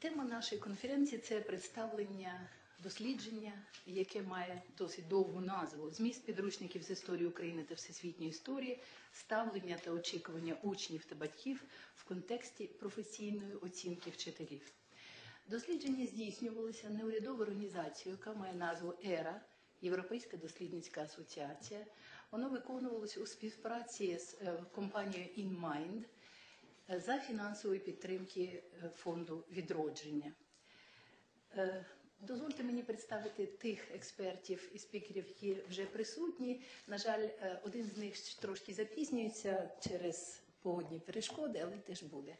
Тема нашої конференції це представлення дослідження, яке має досить довгу назву Зміст підручників з історії України та всесвітньої історії, ставлення та очікування учнів та батьків в контексті професійної оцінки вчителів. Дослідження здійснювалося неурядовою організацією, яка має назву ЕРА Європейська дослідницька асоціація. Воно виконувалося у співпраці з е, компанією InMind за фінансової підтримки е, фонду відродження. Е, Дозвольте мені представити тих експертів і спікерів, які вже присутні. На жаль, е, один з них трошки запізнюється через погодні перешкоди, але теж буде.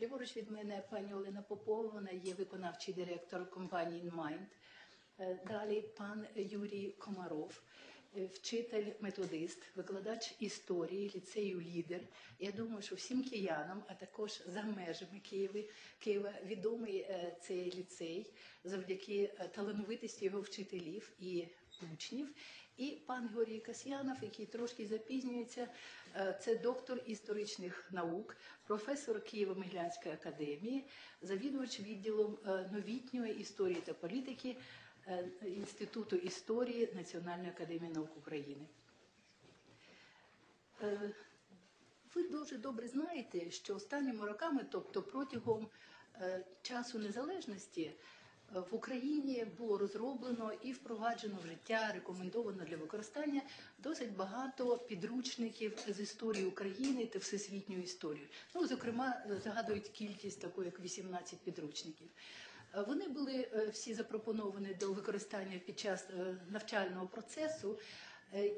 Ліворуч від мене пані Олена Попова, вона є виконавчий директор компанії InMind. Е, Далі пан Юрій Комаров, вчитель-методист, викладач історії ліцею Лідер. Я думаю, що всім киянам, а також за межами Києва, Києва відомий е, цей ліцей завдяки е, талановитості його вчителів і учнів. І пан Георгій Касьянов, який трошки запізнюється, е, це доктор історичних наук, професор Києво-Могилянської академії, завідувач відділом е, новітньої історії та політики е, Інституту історії Національної академії наук України. Е, Ви дуже добре знаєте, що останніми роками, тобто протягом е, часу незалежності, е, в Україні було розроблено і впроваджено в життя, рекомендовано для використання досить багато підручників з історії України та всесвітньої історії. Ну, зокрема, е, загадують кількість таку, як 18 підручників. Е, Вони були е, всі запропоновані до використання під час е, навчального процесу.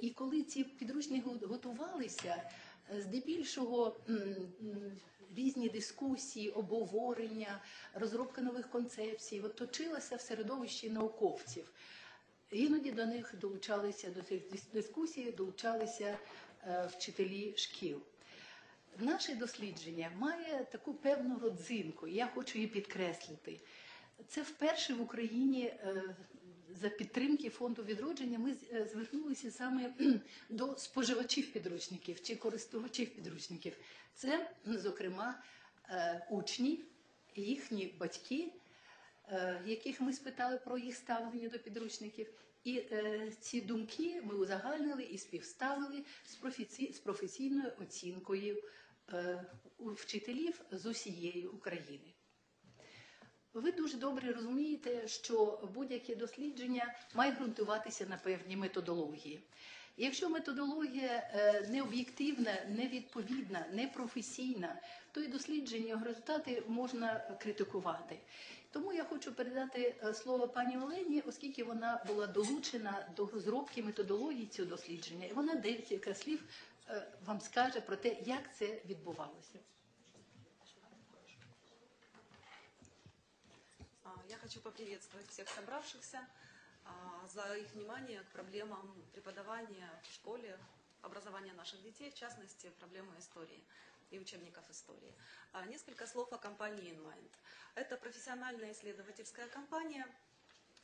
І коли ці підручники готувалися, здебільшого різні дискусії, обговорення, розробка нових концепцій точилася в середовищі науковців. Іноді до них долучалися до цих дискусій, долучалися вчителі шкіл. Наше дослідження має таку певну родзинку, я хочу її підкреслити. Це вперше в Україні е, за підтримки фонду відродження ми е, звернулися саме до споживачів підручників чи користувачів підручників. Це, зокрема, е, учні, їхні батьки, яких ми спитали про їх ставлення до підручників. І ці думки ми узагальнили і співставили з, професі... професійною оцінкою вчителів з усієї України. Ви дуже добре розумієте, що будь-яке дослідження має ґрунтуватися на певній методології. Якщо методологія е, не об'єктивна, не відповідна, не професійна, то і дослідження його результати можна критикувати. Тому я хочу передати е, слово пані Олені, оскільки вона була долучена до розробки методології цього дослідження, і вона декілька слів е, вам скаже про те, як це відбувалося. Хочу поприветствовать всех собравшихся а, за их внимание к проблемам преподавания в школе, образования наших детей, в частности, проблемы истории и учебников истории. А, Несколько слов о компании InMind. Это профессиональная исследовательская компания,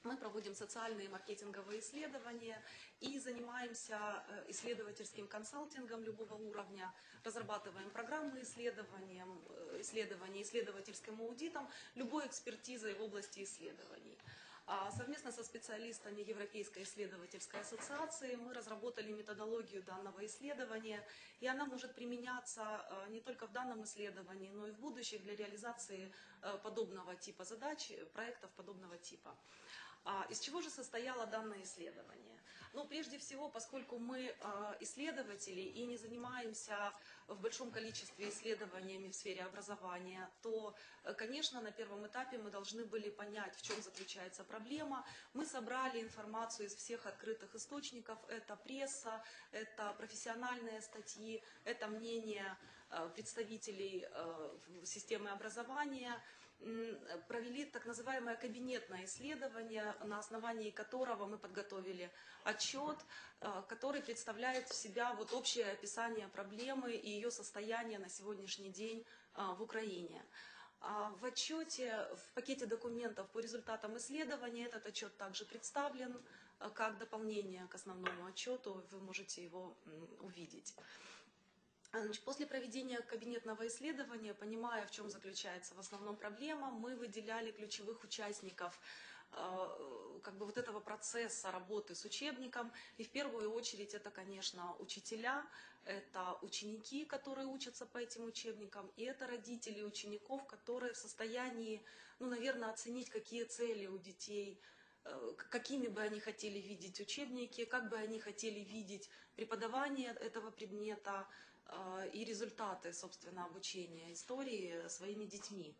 мы проводим социальные маркетинговые исследования и занимаемся э, исследовательским консалтингом любого уровня, разрабатываем программы исследований, э, исследований, исследовательским аудитом, любой экспертизой в области исследований. А Совместно со специалистами Европейской исследовательской ассоциации мы разработали методологию данного исследования, и она может применяться э, не только в данном исследовании, но и в будущих для реализации подобного типа задач, проектов подобного типа. А Из чего же состояло данное исследование? Ну, прежде всего, поскольку мы а, исследователи и не занимаемся в большом количестве исследованиями в сфере образования, то, э, конечно, на первом этапе мы должны были понять, в чем заключается проблема. Мы собрали информацию из всех открытых источников. Это пресса, это профессиональные статьи, это мнение представителей э, системы образования, провели так называемое кабинетное исследование, на основании которого мы подготовили отчет, э, который представляет в себя вот общее описание проблемы и ее состояния на сегодняшний день э, в Украине. А В отчете, в пакете документов по результатам исследования этот отчет также представлен э, как дополнение к основному отчету, вы можете его увидеть. А, значит, После проведения кабинетного исследования, понимая, в чем заключается в основном проблема, мы выделяли ключевых участников э, как бы вот этого процесса работы с учебником. И в первую очередь это, конечно, учителя, это ученики, которые учатся по этим учебникам, и это родители учеников, которые в состоянии, ну, наверное, оценить, какие цели у детей, э, какими бы они хотели видеть учебники, как бы они хотели видеть преподавание этого предмета и результаты, собственно, обучения истории своими детьми.